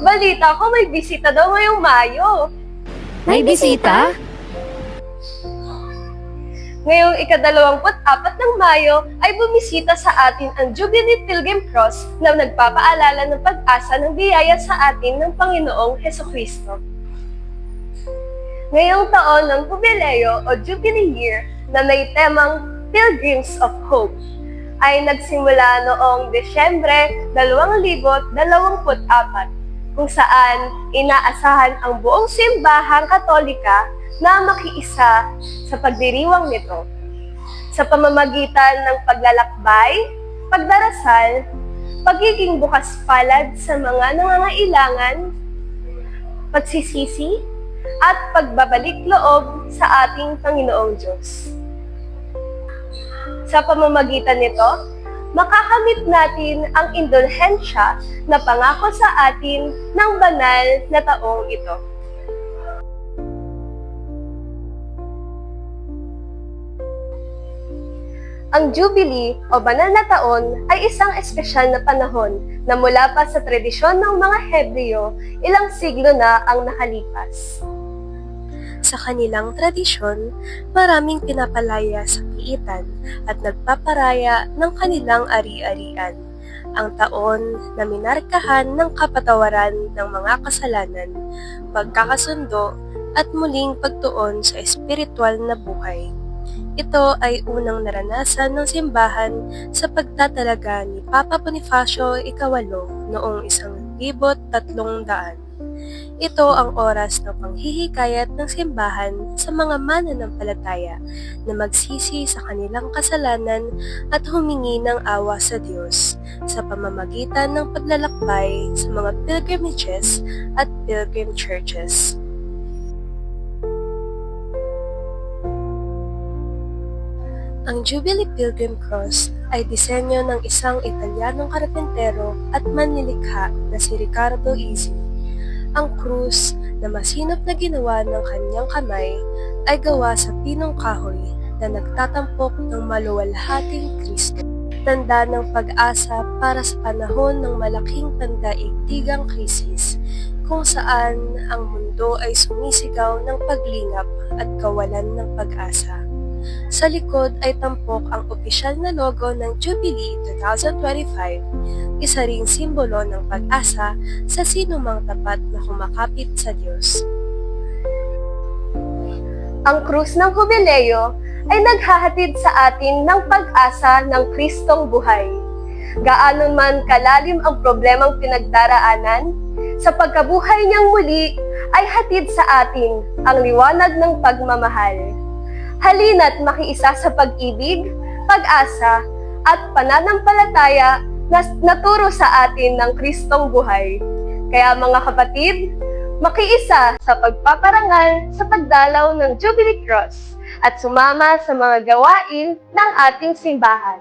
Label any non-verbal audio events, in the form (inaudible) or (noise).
Balita ko may bisita daw ngayong Mayo. May bisita? (gasps) Ngayong ikadalawamput apat ng Mayo ay bumisita sa atin ang Jubilee Pilgrim Cross na nagpapaalala ng pag-asa ng biyaya sa atin ng Panginoong Heso Kristo. Ngayong taon ng Jubileo o Jubilee Year na may temang Pilgrims of Hope ay nagsimula noong Desyembre 2024 kung saan inaasahan ang buong simbahang katolika na makiisa sa pagdiriwang nito sa pamamagitan ng paglalakbay, pagdarasal, pagiging bukas palad sa mga nangangailangan, pagsisisi, at pagbabalik loob sa ating Panginoong Diyos. Sa pamamagitan nito, makakamit natin ang indulhensya na pangako sa atin ng banal na taong ito. Ang Jubilee o Banal na Taon ay isang espesyal na panahon na mula pa sa tradisyon ng mga Hebreo ilang siglo na ang nakalipas. Sa kanilang tradisyon, maraming pinapalaya sa piitan at nagpaparaya ng kanilang ari-arian. Ang taon na minarkahan ng kapatawaran ng mga kasalanan, pagkakasundo at muling pagtuon sa espiritual na buhay. Ito ay unang naranasan ng simbahan sa pagtatalaga ni Papa Bonifacio Ikawalo noong isang libot tatlong daan. Ito ang oras ng panghihikayat ng simbahan sa mga mananampalataya na magsisi sa kanilang kasalanan at humingi ng awa sa Diyos sa pamamagitan ng paglalakbay sa mga pilgrimages at pilgrim churches. Ang Jubilee Pilgrim Cross ay disenyo ng isang Italianong karpentero at manlilikha na si Riccardo Izzi. Ang krus na masinop na ginawa ng kanyang kamay ay gawa sa pinong kahoy na nagtatampok ng maluwalhating Kristo. Tanda ng pag-asa para sa panahon ng malaking pandaigdigang krisis kung saan ang mundo ay sumisigaw ng paglingap at kawalan ng pag-asa. Sa likod ay tampok ang opisyal na logo ng Jubilee 2025, isa ring simbolo ng pag-asa sa sinumang tapat na kumakapit sa Diyos. Ang krus ng Jubileo ay naghahatid sa atin ng pag-asa ng Kristong buhay. Gaano man kalalim ang problemang pinagdaraanan, sa pagkabuhay niyang muli ay hatid sa atin ang liwanag ng pagmamahal halina't makiisa sa pag-ibig, pag-asa, at pananampalataya na naturo sa atin ng Kristong buhay. Kaya mga kapatid, makiisa sa pagpaparangal sa pagdalaw ng Jubilee Cross at sumama sa mga gawain ng ating simbahan.